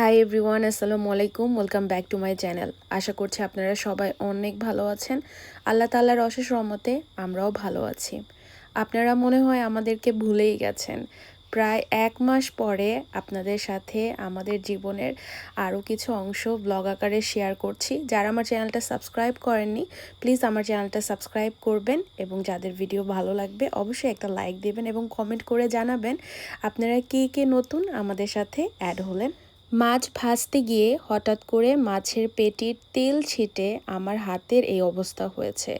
High everyone আসসালামু আলাইকুম welcome back to my channel আশা করছি আপনারা সবাই অনেক ভালো আছেন। আল্লাহ তাল্লাহর অশেষ রহমতে আমরাও ভালো আছি। আপনারা মনে হয় আমাদেরকে ভুলেই গেছেন। প্রায় এক মাস পরে আপনাদের সাথে আমাদের জীবনের আরও কিছু অংশ ব্লগ আকারে শেয়ার করছি। যারা আমার চ্যানেলটা সাবস্ক্রাইব করেননি, প্লিজ আমার চ্যানেলটা সাবস্ক্রাইব করবেন এবং যাদের ভিডিও ভালো লাগবে অবশ্যই একটা লাইক দেবেন এবং কমেন্ট করে জানাবেন। আপনারা কে কে নতুন আমাদের সাথে অ্যাড হলেন? মাছ ভাজতে গিয়ে হঠাৎ করে মাছের পেটির তেল ছিটে আমার হাতের এই অবস্থা হয়েছে।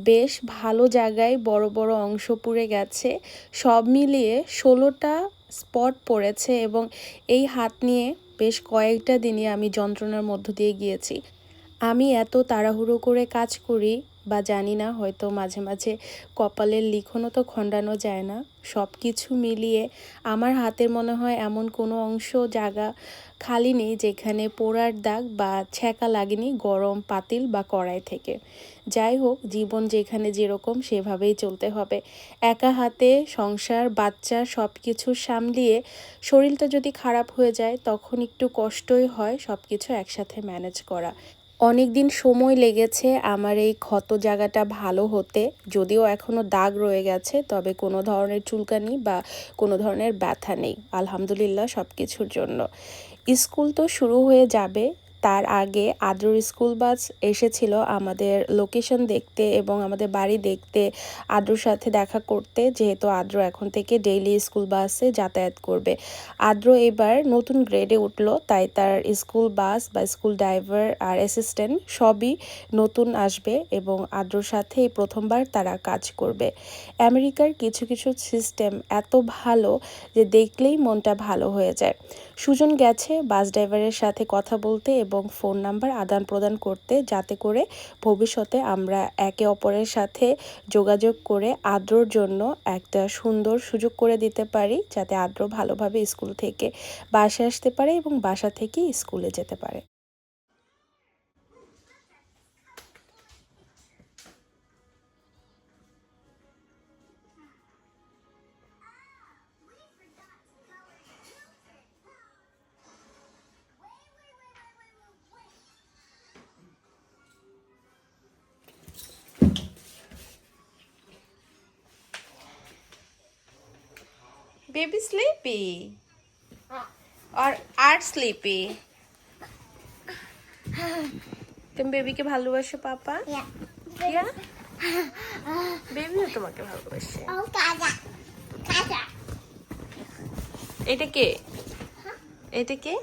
বেশ ভালো জায়গায় বড় বড় অংশ পুড়ে গেছে, সব মিলিয়ে ষোলোটা স্পট পড়েছে এবং এই হাত নিয়ে বেশ কয়েকটা দিনই আমি যন্ত্রণার মধ্য দিয়ে গিয়েছি। আমি এত তাড়াহুড়ো করে কাজ করি বা জানি না, হয়তো মাঝে মাঝে কপালের লিখনও তো খণ্ডানো যায় না। সব কিছু মিলিয়ে আমার হাতের মনে হয় এমন কোনো অংশ, জায়গা খালি নেই যেখানে পোড়ার দাগ বা ছ্যাঁকা লাগেনি গরম পাতিল বা কড়াই থেকে। যাই হোক, জীবন যেখানে যেরকম সেভাবেই চলতে হবে। একা হাতে সংসার, বাচ্চা সব কিছু সামলিয়ে শরীরটা যদি খারাপ হয়ে যায়, তখন একটু কষ্টই হয় সব কিছু একসাথে ম্যানেজ করা। অনেক দিন সময় লেগেছে আমার এই ক্ষত জায়গাটা ভালো হতে। যদিও এখনও দাগ রয়ে গেছে, তবে কোনো ধরনের চুলকানি বা কোনো ধরনের ব্যথা নেই। আলহামদুলিল্লাহ সব কিছুর জন্য। স্কুল তো শুরু হয়ে যাবে তার আগে আদ্রর স্কুল বাস এসেছিল আমাদের লোকেশন দেখতে এবং আমাদের বাড়ি দেখতে আদ্রর সাথে দেখা করতে, যেহেতু আদ্র এখন থেকে ডেইলি স্কুল বাসে যাতায়াত করবে। আদ্র এবার নতুন গ্রেডে উঠল, তাই তার স্কুল বাস বা স্কুল ড্রাইভার আর অ্যাসিস্ট্যান্ট সবই নতুন আসবে এবং আদ্রর সাথে এই প্রথমবার তারা কাজ করবে। আমেরিকার কিছু কিছু সিস্টেম এত ভালো যে দেখলেই মনটা ভালো হয়ে যায়। সুজন গেছে বাস ড্রাইভারের সাথে কথা বলতে এবং ফোন নাম্বার আদান প্রদান করতে, যাতে করে ভবিষ্যতে আমরা একে অপরের সাথে যোগাযোগ করে আদ্রর জন্য একটা সুন্দর সুযোগ করে দিতে পারি, যাতে আদ্র ভালোভাবে স্কুল থেকে বাসে আসতে পারে এবং বাসা থেকে স্কুলে যেতে পারে। Baby sleepy. Or are sleepy? তুমি বেবিকে ভালোবাসো পাপা? ইয়া বেবিও তোমাকে ভালোবাসে। Oh. এটা কে? এটা কে?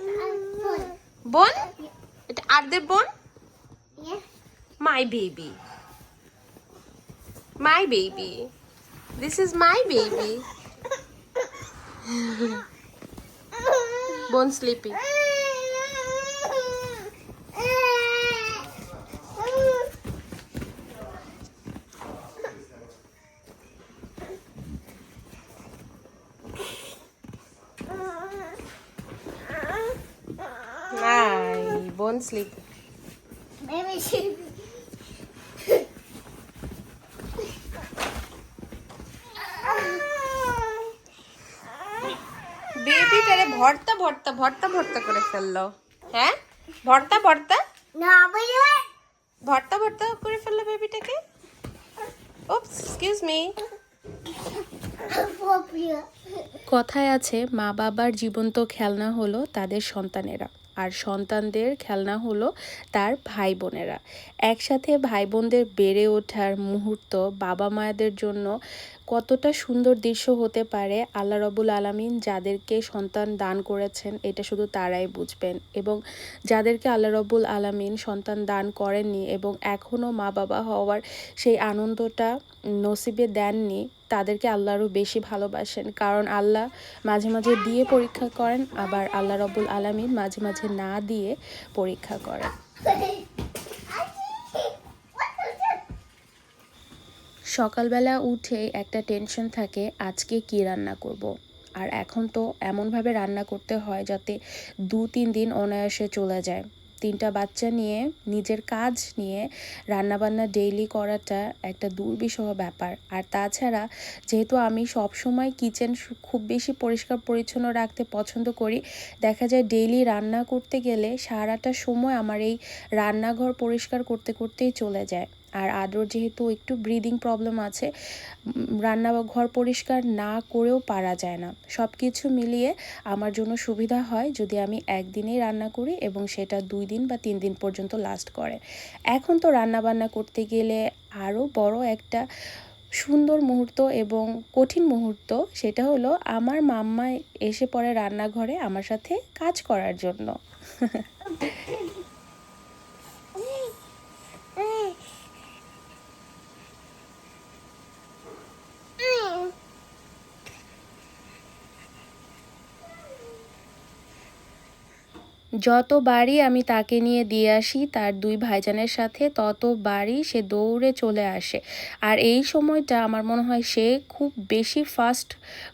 বোন এটা আরদের বোন my baby my baby this is my baby বোন স্লিপি নাই বোন স্লিপি Maybe she. বেবিটারে ভর্তা ভর্তা ভর্তা ভর্তা করে ফেলল। হ্যাঁ? ভর্তা ভর্তা? না ভাইয়া ভর্তা ভর্তা করে ফেলল বেবিটাকে? ওপস এক্সকিউজ মি কথায় আছে মা বাবার জীবন্ত খেলনা হলো তাদের সন্তানেরা। আর সন্তানদের খেলনা হলো তার ভাই বোনেরা একসাথে ভাই বোনদের বেড়ে ওঠার মুহূর্ত বাবা মায়েদের জন্য কতটা সুন্দর দৃশ্য হতে পারে আল্লাহ রবুল আলমিন যাদেরকে সন্তান দান করেছেন, এটা শুধু তারাই বুঝবেন। এবং যাদেরকে আল্লাহ রবুল আলমিন সন্তান দান করেননি এবং এখনও মা বাবা হওয়ার সেই আনন্দটা নসিবে দেননি তাদেরকে আল্লাহ আরও বেশি ভালোবাসেন। কারণ আল্লাহ মাঝে মাঝে দিয়ে পরীক্ষা করেন, আবার আল্লাহ রবুল আলমিন মাঝে মাঝে না দিয়ে পরীক্ষা করেন। সকালবেলা উঠে একটা টেনশন থাকে, আজকে কি রান্না করব। আর এখন তো এমনভাবে রান্না করতে হয় যাতে দু তিন দিন অনায়াসে চলে যায়। তিনটা বাচ্চা নিয়ে, নিজের কাজ নিয়ে রান্নাবান্না ডেইলি করাটা একটা দুর্বিষহ ব্যাপার। আর তাছাড়া যেহেতু আমি সবসময় কিচেন খুব বেশি পরিষ্কার পরিচ্ছন্ন রাখতে পছন্দ করি, দেখা যায় ডেইলি রান্না করতে গেলে সারাটা সময় আমার এই রান্নাঘর পরিষ্কার করতে করতেই চলে যায়। আর আদর যেহেতু একটু ব্রিদিং প্রবলেম আছে রান্না বা ঘর পরিষ্কার না করেও পারা যায় না। সব কিছু মিলিয়ে আমার জন্য সুবিধা হয় যদি আমি একদিনেই রান্না করি এবং সেটা দুই দিন বা তিন দিন পর্যন্ত লাস্ট করে। এখন তো রান্না বান্না করতে গেলে আরও বড় একটা সুন্দর মুহূর্ত এবং কঠিন মুহূর্ত সেটা হলো আমার মাম্মা এসে পড়ে রান্নাঘরে আমার সাথে কাজ করার জন্য। যতবারই আমি তাকে নিয়ে দিয়ে আসি, তার দুই ভাইজানের সাথে ততবারই সে দৌড়ে চলে আসে। আর এই সময়টা আমার মনে হয় সে খুব বেশি ফাস্ট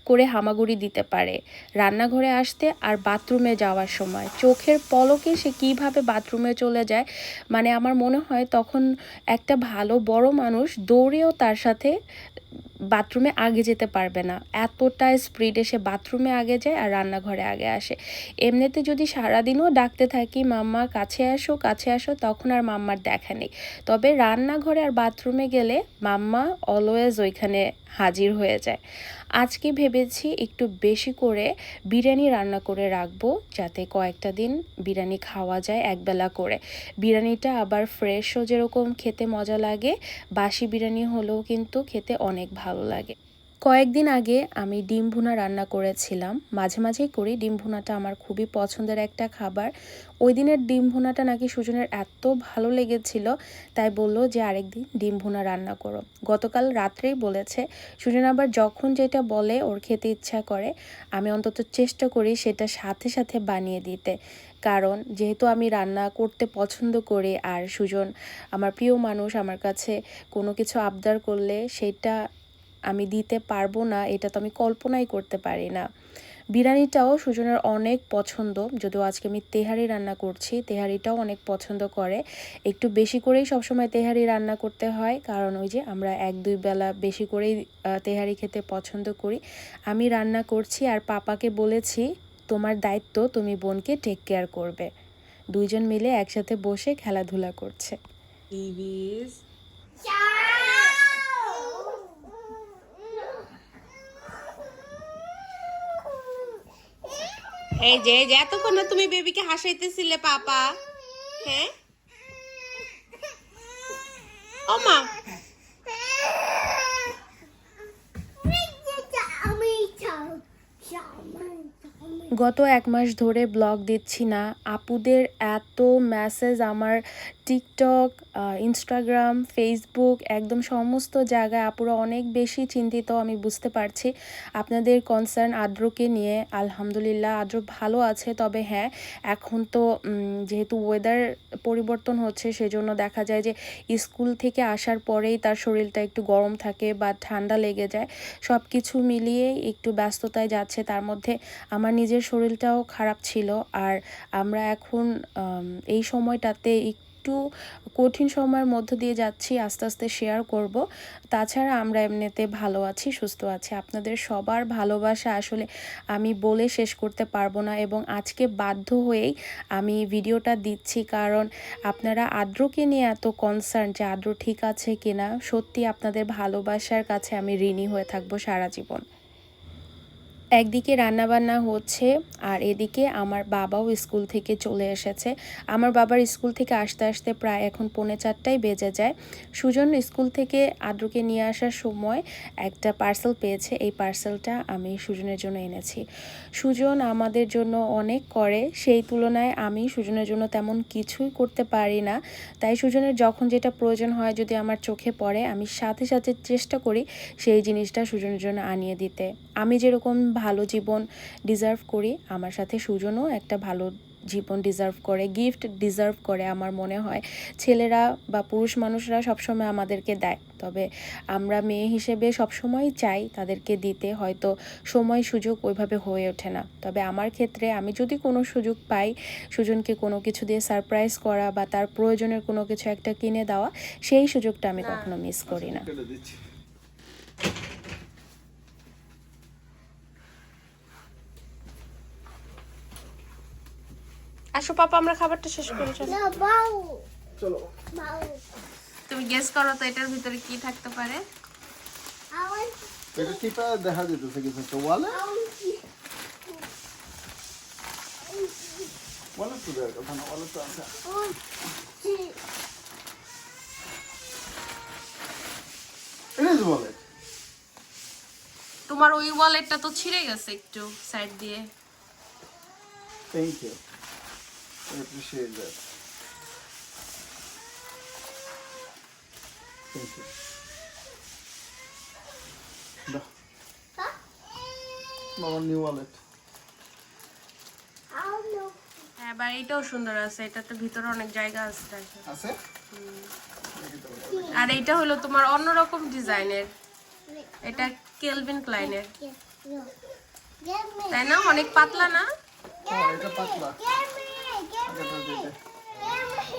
করে হামাগুড়ি দিতে পারে। রান্নাঘরে আসতে আর বাথরুমে যাওয়ার সময়। চোখের পলকে সে কীভাবে বাথরুমে চলে যায় মানে আমার মনে হয় তখন একটা ভালো বড় মানুষ দৌড়েও তার সাথে বাথরুমে আগে যেতে পারবে না। এতটা স্পিড এসে বাথরুমে আগে যায় আর রান্নাঘরে আগে আসে। এমনিতে যদি সারাদিনও ডাকতে থাকি, মাম্মা, কাছে আসো কাছে আসো, তখন আর মাম্মার দেখা নেই। তবে রান্নাঘরে আর বাথরুমে গেলে মাম্মা অলওয়েজ ওইখানে হাজির হয়ে যায়। আজকে ভেবেছি একটু বেশি করে বিরিয়ানি রান্না করে রাখব, যাতে কয়েকটা দিন বিরিয়ানি খাওয়া যায় একবেলা করে। বিরিয়ানিটা আবার ফ্রেশও যেরকম খেতে মজা লাগে, বাসি বিরিয়ানি হলেও কিন্তু খেতে অনেক ভালো লাগে। কয়েকদিন আগে আমি ডিম ভুনা রান্না করেছিলাম। মাঝে মাঝেই করি। ডিম ভুনাটা আমার খুবই পছন্দের একটা খাবার। ওই দিনের ডিম ভুনাটা নাকি সুজনের এত ভালো লেগেছিল, তাই বলল যে আরেকদিন ডিম ভুনা রান্না করো। গতকাল রাত্রেই বলেছে, সুজন আবার যখন যেটা বলে ওর খেতে ইচ্ছা করে, আমি অন্তত চেষ্টা করি সেটা সাথে সাথে বানিয়ে দিতে। কারণ যেহেতু আমি রান্না করতে পছন্দ করি আর সুজন আমার প্রিয় মানুষ, আমার কাছে কোনো কিছু আবদার করলে সেটা আমি দিতে পারব না এটা তো আমি কল্পনাই করতে পারি না। বিরিয়ানিটাও সুজনের অনেক পছন্দ যদিও আজকে আমি তেহারি রান্না করছি তেহারিটাও অনেক পছন্দ করে। একটু বেশি করেই সবসময় তেহারি রান্না করতে হয় কারণ ওই যে আমরা এক দুই বেলা বেশি করেই তেহারি খেতে পছন্দ করি। আমি রান্না করছি আর পাপাকে বলেছি তোমার দায়িত্ব তুমি বোনকে টেক কেয়ার করবে। দুইজন মিলে একসাথে বসে খেলাধুলা করছে। এই যে এতক্ষণ না তুমি বেবিকে হাসাইতেছিলে, পাপা। হ্যাঁ? ও মা। গত এক মাস ধরে ব্লগ দিচ্ছি না। আপুদের এত মেসেজ আমার টিকটক ইনস্টাগ্রাম ফেসবুক একদম সমস্ত জায়গায় আপুরা অনেক বেশি চিন্তিত, আমি বুঝতে পারছি। আপনাদের কনসার্ন আদ্রকে নিয়ে আলহামদুলিল্লাহ আদ্র ভালো আছে, তবে হ্যাঁ এখন তো যেহেতু ওয়েদার পরিবর্তন হচ্ছে, সেজন্য দেখা যায় যে স্কুল থেকে আসার পরেই তার শরীরটা একটু গরম থাকে বা ঠান্ডা লেগে যায়। সব কিছু মিলিয়ে একটু ব্যস্ততায় যাচ্ছে, তার মধ্যে আমার নিজের শরীরটাও খারাপ ছিল। আর আমরা এখন এই সময়টাতে একটু কঠিন সময়ের মধ্য দিয়ে যাচ্ছি, আস্তে আস্তে শেয়ার করব। তাছাড়া আমরা এমনিতে ভালো আছি, সুস্থ আছি। আপনাদের সবার ভালোবাসা আসলে আমি বলে শেষ করতে পারব না এবং আজকে বাধ্য হয়েই আমি ভিডিওটা দিচ্ছি কারণ আপনারা আদ্রকে নিয়ে এত কনসার্ন যে আদ্র ঠিক আছে কিনা, সত্যি আপনাদের ভালোবাসার কাছে আমি ঋণী হয়ে থাকব সারা জীবন। একদিকে রান্নাবান্না হচ্ছে আর এদিকে আমার বাবাও স্কুল থেকে চলে এসেছে। আমার বাবার স্কুল থেকে আসতে আসতে প্রায় এখন পৌনে চারটায় বেজে যায়। সুজন স্কুল থেকে আদ্রকে নিয়ে আসার সময় একটা পার্সেল পেয়েছে। এই পার্সেলটা আমি সুজনের জন্য এনেছি। সুজন আমাদের জন্য অনেক করে। সেই তুলনায় আমি সুজনের জন্য তেমন কিছুই করতে পারি না। তাই সুজনের যখন যেটা প্রয়োজন হয় যদি আমার চোখে পড়ে, আমি সাথে সাথে চেষ্টা করি সেই জিনিসটা সুজনের জন্য আনিয়ে দিতে। আমি যেরকম ভালো জীবন ডিজার্ভ করি। আমার সাথে সুজনও একটা ভালো জীবন ডিজার্ভ করে গিফট ডিজার্ভ করে আমার মনে হয়। ছেলেরা বা পুরুষ মানুষরা সবসময় আমাদেরকে দেয়। তবে আমরা মেয়ে হিসেবে সবসময় চাই তাদেরকে দিতে হয়তো সময় সুযোগ ওইভাবে হয়ে ওঠে না। তবে আমার ক্ষেত্রে আমি যদি কোনো সুযোগ পাই সুজনকে কোনো কিছু দিয়ে সারপ্রাইজ করা বা তার প্রয়োজনের কোনো কিছু একটা কিনে দেওয়া সেই সুযোগটা আমি কখনো মিস করি না। আসো পাপা আমরা খাবারটা শেষ করে চলো। না বাউ। চলো। বাউ। তুমি গেস করো তো এটার ভিতরে কি থাকতে পারে? এটা টিপা দেখা যেতেছে কিছু একটা ওয়ালে? ওয়ালে তো দেওয়ার কথা না ওয়ালে তো আছে। এটা ইজ ওয়ালেট তোমার ওই ওয়ালেটটা তো ছিঁড়ে গেছে একটু সাইড দিয়ে। Thank you I appreciate that. Thank you. দাও মামার নিউ ওয়ালেট হ্যাঁ বা এটাও সুন্দর আছে। এটাতে ভিতরে অনেক জায়গা আছে আছে? আর এইটা হলো তোমার অন্যরকম ডিজাইনের। এটা কেলভিন ক্লাইনের তাই না? অনেক পাতলা না? হ্যাঁ এটা পাতলা। 对对对。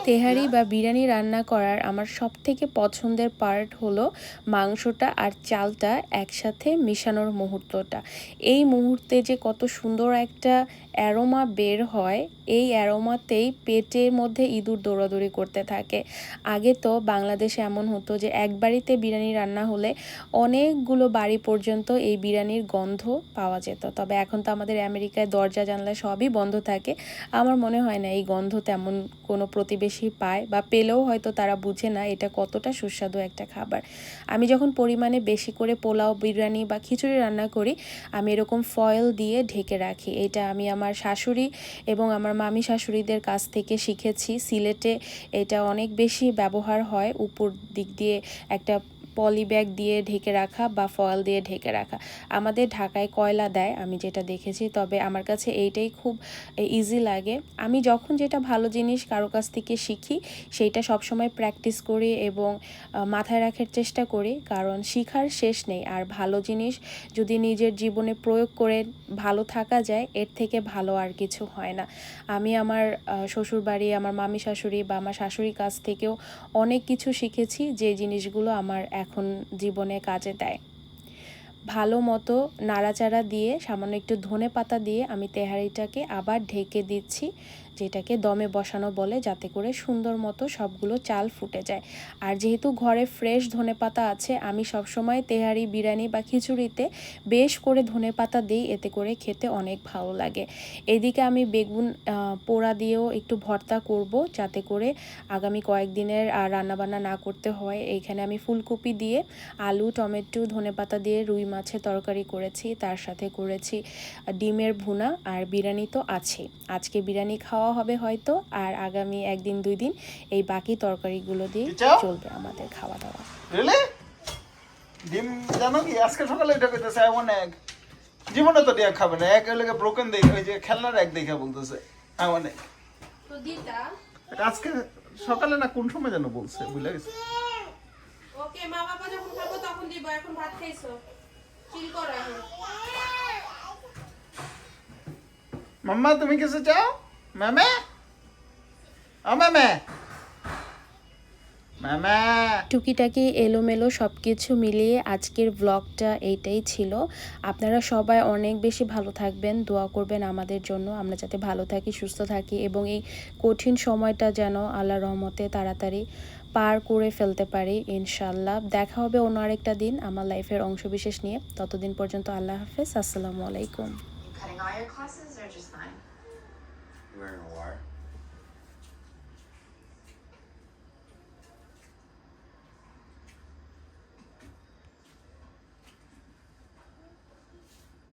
তেহারি বা বিরিয়ানি রান্না করার আমার সব থেকে পছন্দের পার্ট হলো মাংসটা আর চালটা একসাথে মিশানোর মুহূর্তটা। এই মুহূর্তে যে কত সুন্দর একটা অ্যারোমা বের হয়, এই অ্যারোমাতেই পেটের মধ্যে ইঁদুর দৌড়াদৌড়ি করতে থাকে। আগে তো বাংলাদেশে এমন হতো যে এক বাড়িতে বিরিয়ানি রান্না হলে অনেকগুলো বাড়ি পর্যন্ত এই বিরিয়ানির গন্ধ পাওয়া যেত। তবে এখন তো আমাদের আমেরিকায় দরজা জানলা সবই বন্ধ থাকে। আমার মনে হয় না এই গন্ধ তেমন কোনো প্রতিবেশী পায় বা পেলেও হয়তো তারা বুঝে না এটা কতটা সুস্বাদু একটা খাবার। আমি যখন পরিমাণে বেশি করে পোলাও, বিরিয়ানি বা খিচুড়ি রান্না করি, আমি এরকম ফয়েল দিয়ে ঢেকে রাখি। এটা আমি আমার শাশুড়ি এবং আমার মামি শাশুড়িদের কাছ থেকে শিখেছি। সিলেটে এটা অনেক বেশি ব্যবহার হয়। উপর দিক দিয়ে একটা পলি ব্যাগ দিয়ে ঢেকে রাখা বা ফয়েল দিয়ে ঢেকে রাখা। আমাদের ঢাকায় কয়লা দেয়, আমি যেটা দেখেছি, তবে আমার কাছে এইটাই খুব ইজি লাগে। আমি যখন যেটা ভালো জিনিস কারও কাছ থেকে শিখি, সেইটা সবসময় প্র্যাকটিস করি এবং মাথায় রাখার চেষ্টা করি, কারণ শিখার শেষ নেই। আর ভালো জিনিস যদি নিজের জীবনে প্রয়োগ করে ভালো থাকা যায়, এর থেকে ভালো আর কিছু হয় না। আমি আমার শ্বশুরবাড়ি, আমার মামি শাশুড়ি বা আমার শাশুড়ির কাছ থেকেও অনেক কিছু শিখেছি, যে জিনিসগুলো আমার এখন জীবনে কাজে দেয়। ভালো মতো নাড়াচাড়া দিয়ে, সামান্য একটু ধনে পাতা দিয়ে আমি তেহারিটাকে আবার ঢেকে দিচ্ছি। যেটাকে দমে বসানো বলে, যাতে করে সুন্দর মতো সবগুলো চাল ফুটে যায়। আর যেহেতু ঘরে ফ্রেশ ধনে পাতা আছে, আমি সবসময় তেহারি, বিরিয়ানি বা খিচুড়িতে বেশ করে ধনে পাতা দিই, এতে করে খেতে অনেক ভালো লাগে। এদিকে আমি বেগুন পোড়া দিয়েও একটু ভর্তা করব, যাতে করে আগামী কয়েকদিনের আর রান্নাবান্না না করতে হয়। এইখানে আমি ফুলকপি দিয়ে আলু, টমেটো, ধনেপাতা দিয়ে রুই মাছের তরকারি করেছি, তার সাথে করেছি ডিমের ভুনা, আর বিরিয়ানি তো আছে আজকে বিরিয়ানি খাওয়া হবে হয়তো আর আগামী একদিন দুই দিন এই বাকি তরকারিগুলো দিয়ে চলবে আমাদের খাওয়া দাওয়া ডিম জানো কি? আজকে সকালে এটা কইতেছে আই ওয়ান্ট এগ জীবনে তো ডিয়া খাবে না এক এলাকা ব্রোকেন দেখে ওই যে খেলনার এক দেখে বলতেছে তো দিতা। আজকে সকালে না কোন সময় যেন বলছে বুঝলে গেছে। ওকে মা বাবা যখন খাব তখন দিব এখন ভাত খাইছো। চিল করো এখন। মাম্মা তুমি কিছু চাও? মামা? ও মামা। মামা। টুকিটাকি এলোমেলো সব কিছু মিলিয়ে আজকের ব্লগটা এইটাই ছিল। আপনারা সবাই অনেক বেশি ভালো থাকবেন দোয়া করবেন আমাদের জন্য। আমরা যাতে ভালো থাকি সুস্থ থাকি এবং এই কঠিন সময়টা যেন আল্লাহ রহমতে তাড়াতাড়ি পার করে ফেলতে পারি ইনশাল্লাহ দেখা হবে অন্য আরেকটা দিন আমার লাইফের অংশবিশেষ নিয়ে। ততদিন পর্যন্ত আল্লাহ হাফেজ। আসসালামু আলাইকুম। Wearing a wire.